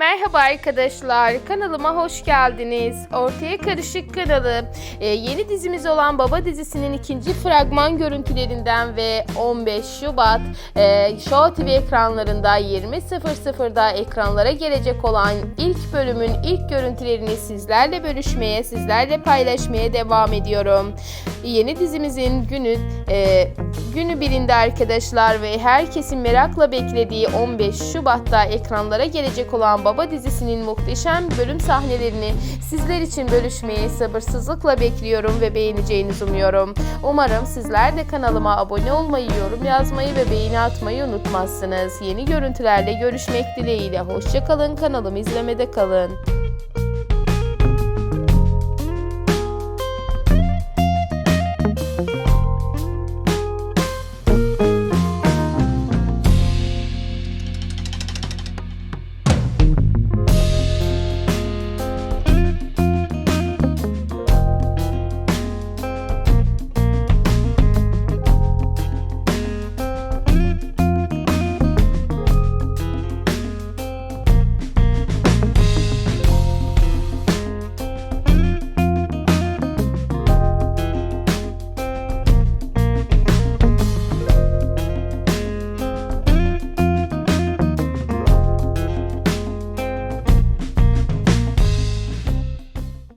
Merhaba arkadaşlar, kanalıma hoş geldiniz. Ortaya Karışık kanalı e, yeni dizimiz olan Baba dizisinin ikinci fragman görüntülerinden ve 15 Şubat e, Show TV ekranlarında 20.00'da ekranlara gelecek olan ilk bölümün ilk görüntülerini sizlerle bölüşmeye, sizlerle paylaşmaya devam ediyorum. Yeni dizimizin günü e, günü birinde arkadaşlar ve herkesin merakla beklediği 15 Şubat'ta ekranlara gelecek olan Baba dizisinin muhteşem bölüm sahnelerini sizler için bölüşmeyi sabırsızlıkla bekliyorum ve beğeneceğinizi umuyorum. Umarım sizler de kanalıma abone olmayı, yorum yazmayı ve beğeni atmayı unutmazsınız. Yeni görüntülerle görüşmek dileğiyle. Hoşçakalın, kanalımı izlemede kalın.